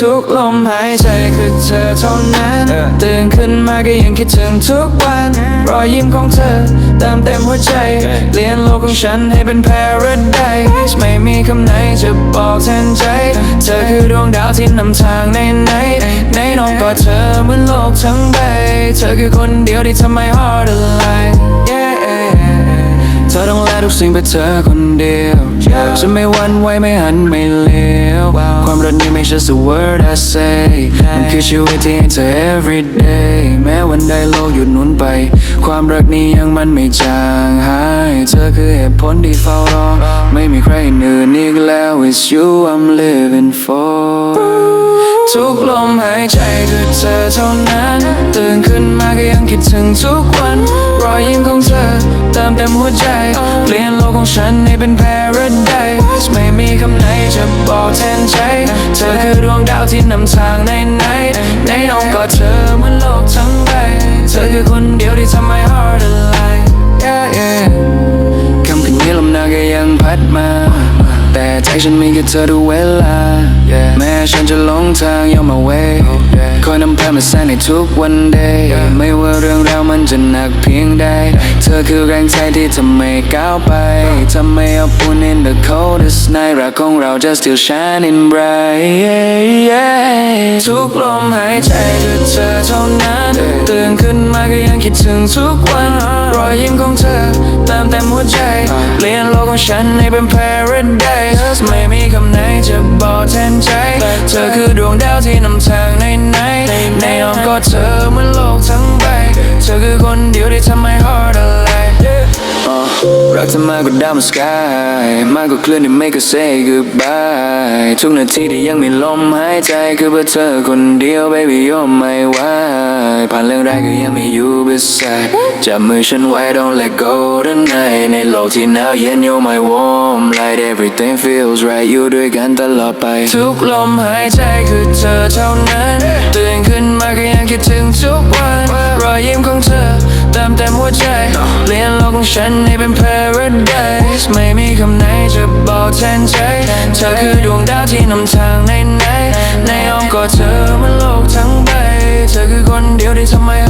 ธอเท่านั้นตื่นขึ้นมาก็ยังคิดถึงทุกวัน รอยยิ้มของเธอเติมเต็มหัวใจเปลี่ยนโลกของฉันให้เป็น paradise ไม่มีคำไหนจะบอกแทนใจ เธอคือดวงดาวที่นำทางในในในน้องก็เธอเหมือนโลกทั้งใบ เธอคือคนเดียวที่ทำให้ heart alive yeah เธอต้องแลทุกสิ่งเพื่อเธอคนเดียวฉันไม่หวันไหวไม่หันไม่เลี้ยวความรักนี้ ไม่ใช่ the word I say มันคือชีวิตที่ให้เธอ every day แม้วันใดโลกหยุดหมุนไป ความรักนี้ยังมันไม่จางหายเธอคือเหตุผลที่เฝ้ารอ ไม่มีใครอื่นอีกแล้ว it's you I'm living for ทุกลมหายใจคือเธอเท่านั้น ตื่นขึ้นมาก็ยังคิดถึงทุกวัน รอยยิ้มของเธอเติมเต็มหัวใจเปลี่ย ของฉันให้เป็น paradise ไม่มีคำไหนจะบอกแทนใจ เธอคือดวงดาวที่นำทางในในในน้องก็เธอเหมือนโลกทั้งใบ เธอคือคนเดียวที่ท ฉันมีแค่เธอทุกเวลา แม้ฉันจะหลงทาง you're my way คอยนำพามาแสนในทุกวัน day ไม่ว่าเรื่องราวมันจะหนักเพียงใด เธอคือแรงใจที่ทำให้ก้าวไปทำให้อบอุ่น in the coldest night รักของเรา just still shining bright ทุกลมหายใจคือเธอเท่านั้นตื่นขึ้นมาก็ยังคิดถึงทุกวันรอยยิ้มของเธอ เติมเต็มหัวใจ เปลี่ยนโลกของฉันให้เป็น paradise ไม่มีคำไหนจะบอกแทนใจ เธอคือดวงดาวที่นำทางในในในอ้อมกอดเธอเหมือนโลกทั้งใบ เธอคือคนเดียวที่ทำให้ heart alive อะรักเธอมากกว่าดาวบน sky มากกว่าคลื่นที่ไม่เคย say goodbye ทุกนาทีที่ยังมีลมหายใจคือเพื่อเธอคนเดียว baby you're my wife ผ่านเรื่องร้ก็ยังมีอยู่ beside จับมือฉันไว้ don't let go tonight ในโลกที่หนาวเย็น you're my warm light everything feels right อยู่ด้วยกันตลอดไป ทุกลมหายใจคือเธอเท่านั้น ตื่นขึ้นมาก็ยังคิดถึงทุกวัน รอยยิ้มของเธอเติมเต็มหัวใจเปลี่ยนโลกของฉันให้เป็น paradise ไม่มีคำไหนจะบอกแทนใจ เธอคือดวงดาวที่นำทางในในในอ้อมกอดเธอมันโลกทั้งใบ เธอคือ คนเดียวที่ทำให้ heart alive